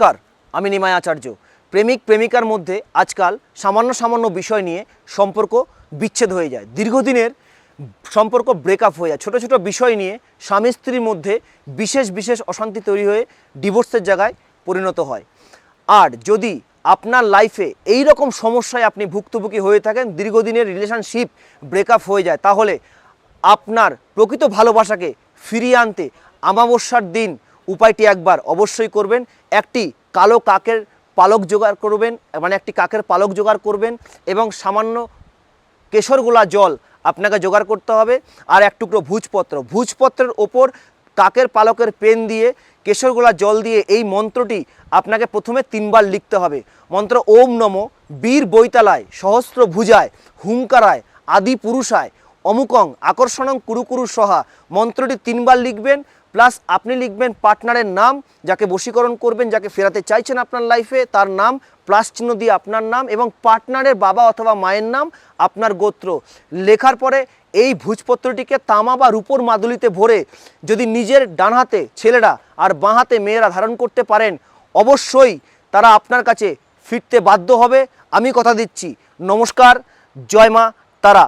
নমস্কার, আমি নিমাই আচার্য। প্রেমিক, প্রেমিকার মধ্যে আজকাল সামান্য সামান্য বিষয় নিয়ে সম্পর্ক বিচ্ছেদ হয়ে যায়। দীর্ঘদিনের সম্পর্ক ব্রেকআপ হয়ে যায়। ছোটো ছোটো বিষয় নিয়ে স্বামী স্ত্রীর মধ্যে বিশেষ বিশেষ অশান্তি তৈরি হয়ে ডিভোর্সের জায়গায় পরিণত হয়। আর যদি আপনার লাইফে এই রকম সমস্যায় আপনি ভুক্তভোগী হয়ে থাকেন, দীর্ঘদিনের রিলেশনশিপ ব্রেকআপ হয়ে যায়, তাহলে আপনার প্রকৃত ভালোবাসাকে ফিরিয়ে আনতে আমাবস্যার দিন উপায়টি একবার অবশ্যই করবেন। একটি কালো কাকের পালক জোগাড় করবেন মানে একটি কাকের পালক জোগাড় করবেন এবং সামান্য কেশরগোলা জল আপনাকে জোগাড় করতে হবে আর এক টুকরো ভুজপত্র। ভুজপত্রের ওপর কাকের পালকের পেন দিয়ে কেশরগোলা জল দিয়ে এই মন্ত্রটি আপনাকে প্রথমে তিনবার লিখতে হবে। মন্ত্র ওম নম, বীর বৈতালায়, সহস্র ভুজায়, হুঙ্কারায়, আদি পুরুষায়, অমুকং, আকর্ষণং কুরুকুরু সহা। মন্ত্রটি তিনবার লিখবেন প্লাস আপনি লিখবেন পার্টনারের নাম, যাকে বশীকরণ করবেন, যাকে ফেরাতে চাইছেন আপনার লাইফে তার নাম, প্লাস চিহ্ন দিয়ে আপনার নাম এবং পার্টনারের বাবা অথবা মায়ের নাম, আপনার গোত্র। লেখার পরে এই ভুজপত্রটিকে তামা বা রূপোর মাদুলিতে ভরে যদি নিজের ডান হাতে ছেলেরা আর বাঁ হাতে মেয়েরা ধারণ করতে পারেন, অবশ্যই তারা আপনার কাছে ফিরতে বাধ্য হবে। আমি কথা দিচ্ছি। নমস্কার। জয় মা তারা।